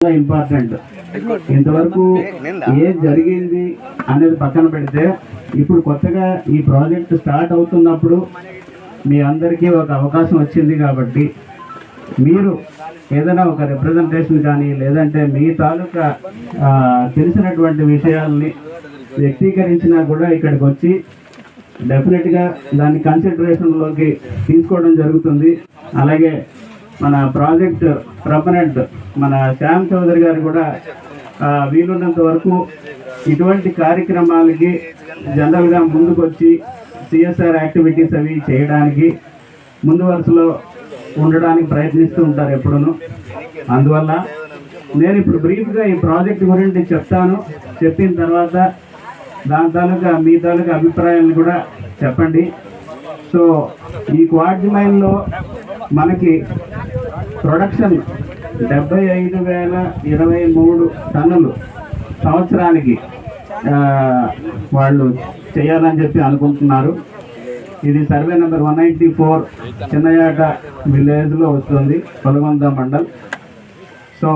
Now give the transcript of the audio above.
Important ఇంతవరకు ఏం జరిగింది అనేది పక్కన పెడితే ఇప్పుడు కొత్తగా ఈ ప్రాజెక్ట్ స్టార్ట్ అవుతున్నప్పుడు మీ అందరికీ ఒక అవకాశం వచ్చింది కాబట్టి మీరు ఏదైనా ఒక రిప్రజెంటేషన్ కానీ లేదంటే మీ తాలూకా తెలిసినటువంటి విషయాల్ని వ్యక్తీకరించినా కూడా ఇక్కడికి వచ్చి డెఫినెట్గా దాన్ని కన్సిడరేషన్లోకి తీసుకోవడం జరుగుతుంది. అలాగే మన ప్రాజెక్ట్ ప్రపనెంట్ మన శ్యామ్ చౌదరి గారు కూడా వీలున్నంత వరకు ఇటువంటి కార్యక్రమాలకి జనరల్గా ముందుకొచ్చి సిఎస్ఆర్ యాక్టివిటీస్ అవి చేయడానికి ముందు వరుసలో ఉండడానికి ప్రయత్నిస్తూ ఉంటారు ఎప్పుడూ అందువల్ల నేను ఇప్పుడు బ్రీఫ్గా ఈ ప్రాజెక్ట్ గురించి చెప్తాను. చెప్పిన తర్వాత దాని తాలూకా మీ తాలూకా అభిప్రాయాలను కూడా చెప్పండి. సో ఈ క్వార్జ్ మైన్లో మనకి ప్రొడక్షన్ డెబ్బై ఐదు వేల ఇరవై మూడు టన్నులు సంవత్సరానికి వాళ్ళు చేయాలని చెప్పి అనుకుంటున్నారు. ఇది survey number one ninety four చిన్నయాట విలేజ్లో వస్తుంది కొలగొంద మండల్. సో